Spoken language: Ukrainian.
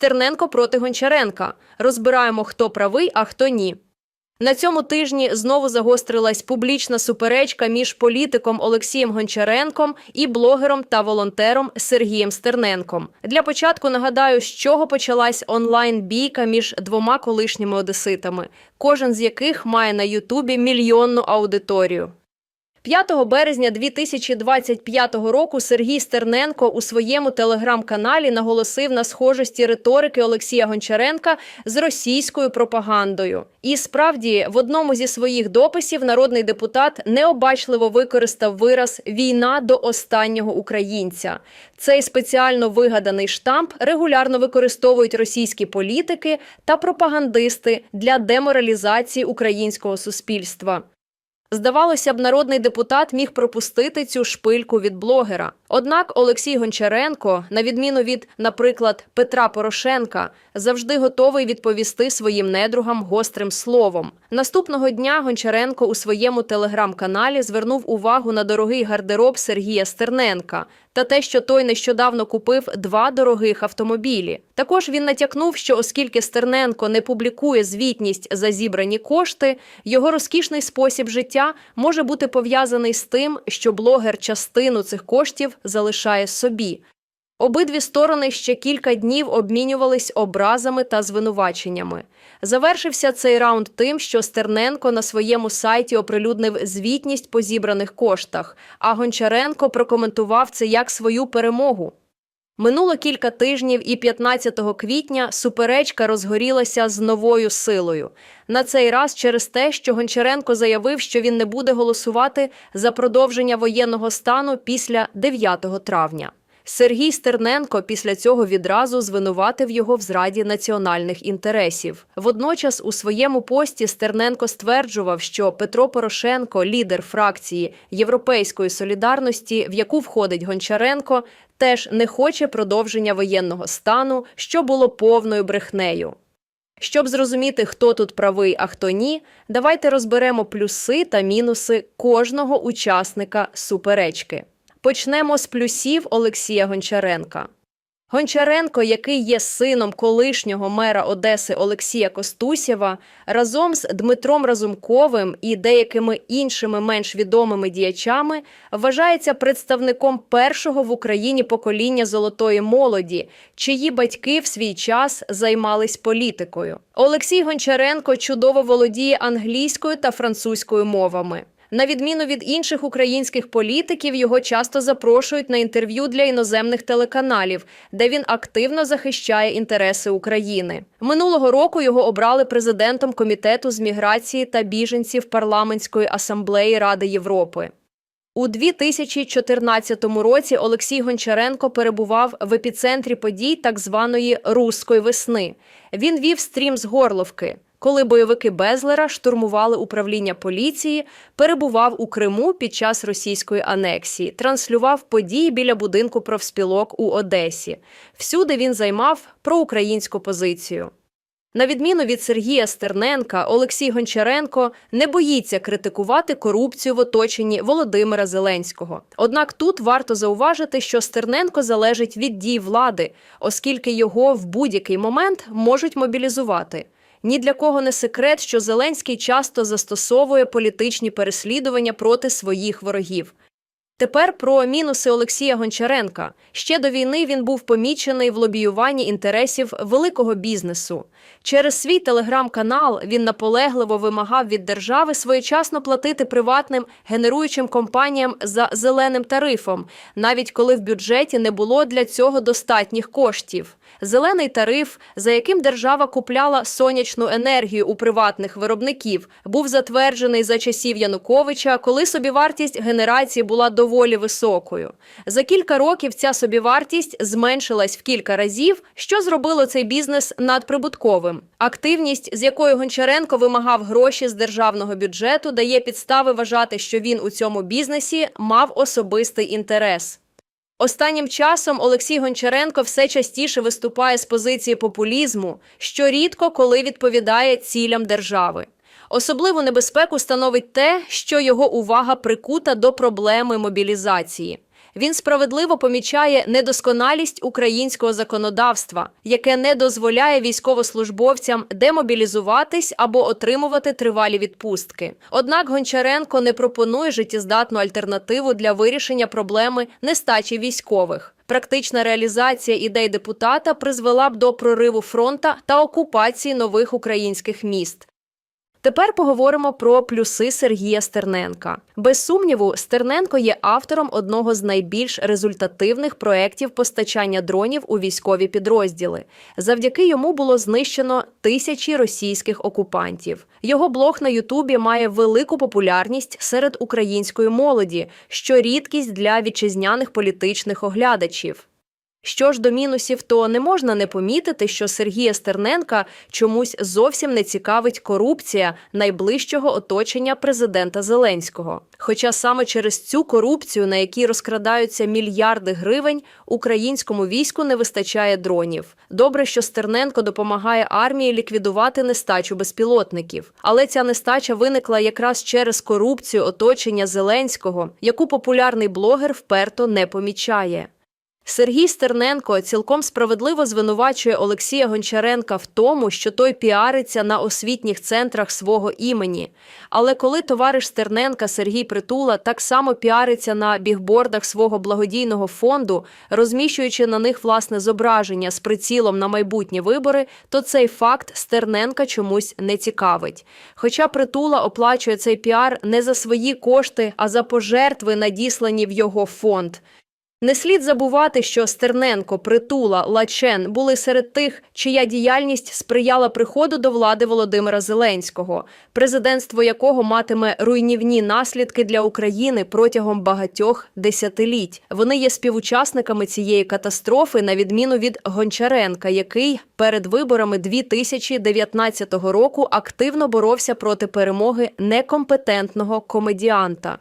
Стерненко проти Гончаренка. Розбираємо, хто правий, а хто ні. На цьому тижні знову загострилась публічна суперечка між політиком Олексієм Гончаренком і блогером та волонтером Сергієм Стерненком. Для початку нагадаю, з чого почалась онлайн бійка між двома колишніми одеситами, кожен з яких має на Ютубі мільйонну аудиторію. 5 березня 2025 року Сергій Стерненко у своєму телеграм-каналі наголосив на схожості риторики Олексія Гончаренка з російською пропагандою. І справді, в одному зі своїх дописів народний депутат необачливо використав вираз війна до останнього українця. Цей спеціально вигаданий штамп регулярно використовують російські політики та пропагандисти для деморалізації українського суспільства. Здавалося б, народний депутат міг пропустити цю шпильку від блогера. Однак Олексій Гончаренко, на відміну від, наприклад, Петра Порошенка, завжди готовий відповісти своїм недругам гострим словом. Наступного дня Гончаренко у своєму телеграм-каналі звернув увагу на дорогий гардероб Сергія Стерненка та те, що той нещодавно купив два дорогих автомобілі. Також він натякнув, що оскільки Стерненко не публікує звітність за зібрані кошти, його розкішний спосіб життя може бути пов'язаний з тим, що блогер частину цих коштів залишає собі. Обидві сторони ще кілька днів обмінювались образами та звинуваченнями. Завершився цей раунд тим, що Стерненко на своєму сайті оприлюднив звітність по зібраних коштах, а Гончаренко прокоментував це як свою перемогу. Минуло кілька тижнів, і 15 квітня суперечка розгорілася з новою силою. На цей раз через те, що Гончаренко заявив, що він не буде голосувати за продовження воєнного стану після 9 травня. Сергій Стерненко після цього відразу звинуватив його в зраді національних інтересів. Водночас у своєму пості Стерненко стверджував, що Петро Порошенко, лідер фракції Європейської солідарності, в яку входить Гончаренко, теж не хоче продовження воєнного стану, що було повною брехнею. Щоб зрозуміти, хто тут правий, а хто ні, давайте розберемо плюси та мінуси кожного учасника суперечки. Почнемо з плюсів Олексія Гончаренка. Гончаренко, який є сином колишнього мера Одеси Олексія Костусєва, разом з Дмитром Разумковим і деякими іншими менш відомими діячами, вважається представником першого в Україні покоління золотої молоді, чиї батьки в свій час займались політикою. Олексій Гончаренко чудово володіє англійською та французькою мовами. На відміну від інших українських політиків, його часто запрошують на інтерв'ю для іноземних телеканалів, де він активно захищає інтереси України. Минулого року його обрали президентом комітету з міграції та біженців парламентської асамблеї Ради Європи. У 2014 році Олексій Гончаренко перебував в епіцентрі подій так званої Руської весни. Він вів стрім з Горловки. Коли бойовики Безлера штурмували управління поліції, перебував у Криму під час російської анексії, транслював події біля будинку профспілок у Одесі. Всюди він займав проукраїнську позицію. На відміну від Сергія Стерненка, Олексій Гончаренко не боїться критикувати корупцію в оточенні Володимира Зеленського. Однак тут варто зауважити, що Стерненко залежить від дій влади, оскільки його в будь-який момент можуть мобілізувати. Ні для кого не секрет, що Зеленський часто застосовує політичні переслідування проти своїх ворогів. Тепер про мінуси Олексія Гончаренка. Ще до війни він був помічений в лобіюванні інтересів великого бізнесу. Через свій телеграм-канал він наполегливо вимагав від держави своєчасно платити приватним генеруючим компаніям за зеленим тарифом, навіть коли в бюджеті не було для цього достатніх коштів. Зелений тариф, за яким держава купляла сонячну енергію у приватних виробників, був затверджений за часів Януковича, коли собівартість генерації була доволі високою. За кілька років ця собівартість зменшилась в кілька разів, що зробило цей бізнес надприбутковим. Активність, з якою Гончаренко вимагав гроші з державного бюджету, дає підстави вважати, що він у цьому бізнесі мав особистий інтерес. Останнім часом Олексій Гончаренко все частіше виступає з позиції популізму, що рідко коли відповідає цілям держави. Особливу небезпеку становить те, що його увага прикута до проблеми мобілізації. Він справедливо помічає недосконалість українського законодавства, яке не дозволяє військовослужбовцям демобілізуватись або отримувати тривалі відпустки. Однак Гончаренко не пропонує життєздатну альтернативу для вирішення проблеми нестачі військових. Практична реалізація ідей депутата призвела б до прориву фронта та окупації нових українських міст. Тепер поговоримо про плюси Сергія Стерненка. Без сумніву, Стерненко є автором одного з найбільш результативних проєктів постачання дронів у військові підрозділи. Завдяки йому було знищено тисячі російських окупантів. Його блог на Ютубі має велику популярність серед української молоді, що рідкість для вітчизняних політичних оглядачів. Що ж до мінусів, то не можна не помітити, що Сергія Стерненка чомусь зовсім не цікавить корупція найближчого оточення президента Зеленського. Хоча саме через цю корупцію, на якій розкрадаються мільярди гривень, українському війську не вистачає дронів. Добре, що Стерненко допомагає армії ліквідувати нестачу безпілотників, але ця нестача виникла якраз через корупцію оточення Зеленського, яку популярний блогер вперто не помічає. Сергій Стерненко цілком справедливо звинувачує Олексія Гончаренка в тому, що той піариться на освітніх центрах свого імені. Але коли товариш Стерненка Сергій Притула так само піариться на бігбордах свого благодійного фонду, розміщуючи на них власне зображення з прицілом на майбутні вибори, то цей факт Стерненка чомусь не цікавить. Хоча Притула оплачує цей піар не за свої кошти, а за пожертви, надіслані в його фонд. Не слід забувати, що Стерненко, Притула, Лачен були серед тих, чия діяльність сприяла приходу до влади Володимира Зеленського, президентство якого матиме руйнівні наслідки для України протягом багатьох десятиліть. Вони є співучасниками цієї катастрофи, на відміну від Гончаренка, який перед виборами 2019 року активно боровся проти перемоги некомпетентного комедіанта.